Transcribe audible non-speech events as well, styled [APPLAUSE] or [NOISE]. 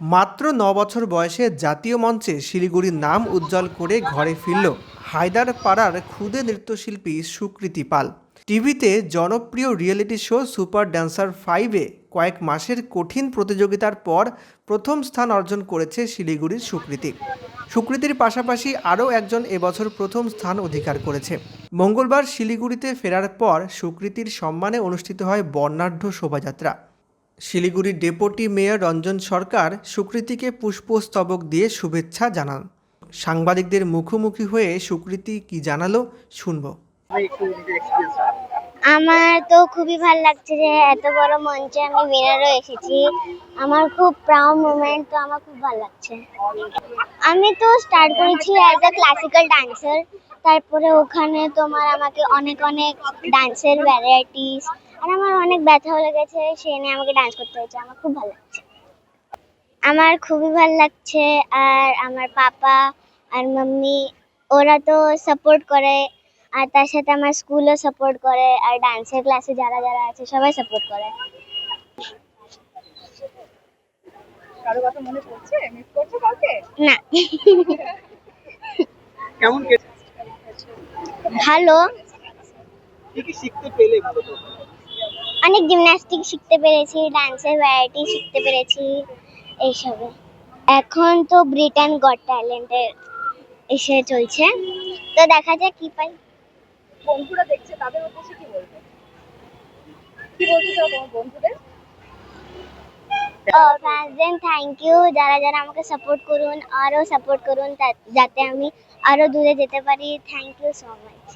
মাত্র ন বছর বয়সে জাতীয় মঞ্চে শিলিগুড়ির নাম উজ্জ্বল করে ঘরে ফিরল হায়দার পাড়ার ক্ষুদে নৃত্যশিল্পী সুকৃতি পাল। টিভিতে জনপ্রিয় রিয়েলিটি শো সুপার ড্যান্সার ফাইভে কয়েক মাসের কঠিন প্রতিযোগিতার পর প্রথম স্থান অর্জন করেছে শিলিগুড়ির সুকৃতি। সুকৃতির পাশাপাশি আরও একজন এবছর প্রথম স্থান অধিকার করেছে। মঙ্গলবার শিলিগুড়িতে ফেরার পর সুকৃতির সম্মানে অনুষ্ঠিত হয় বর্ণাঢ্য শোভাযাত্রা। শিলিগুড়ির ডেপুটি মেয়র রঞ্জন সরকার সুকৃতিকে পুষ্পস্তবক দিয়ে শুভেচ্ছা জানান। সাংবাদিকদের মুখোমুখি হয়ে সুকৃতি কি জানালো, শুনব। আমার তো খুবই ভালো লাগছে যে এত বড় মঞ্চে আমি উইনারও এসেছি। আমার খুব প্রাউড মোমেন্ট তো আমার খুব ভালো লাগছে। আমি তো স্টার্ট করেছি অ্যাজ আ ক্লাসিক্যাল ডান্সার তারপরে ওখানে তোমার আমাকে অনেক অনেক ডান্সের ভ্যারাইটিস আর আমার অনেক ব্যথাও লেগেছে সে নিয়ে আমাকে ডান্স করতে হয়েছে আমার খুব ভালো লাগছে। আমার খুবই ভালো লাগছে আর আমার পাপা আর মাম্মি ওরা তো সাপোর্ট করে আর তার সাথে আমার স্কুলও সাপোর্ট করে আর ডান্সের ক্লাসে যারা যারা আছে সবাই সাপোর্ট করে। কারও কথা মনে পড়ছে? মিস করছ কাউকে? না। [LAUGHS] কেমন ভালো। অনেক জিমন্যাস্টিক শিখতে পেরেছি ডান্সের ভ্যারাইটি শিখতে পেরেছি এইসবে এখন তো ব্রিটেন গড ট্যালেন্টের এসে চলছে। তো দেখা যাক কি পাই। বন্ধুরা দেখছে তাদের উদ্দেশ্যে কি বলবে? কি বলতে চাও তোমার বন্ধুদের? ফ্যান্সদের থ্যাংক ইউ যারা যারা আমাকে সাপোর্ট করুন আরও সাপোর্ট করুন যাতে আমি আরও দূরে যেতে পারি। Thank you so much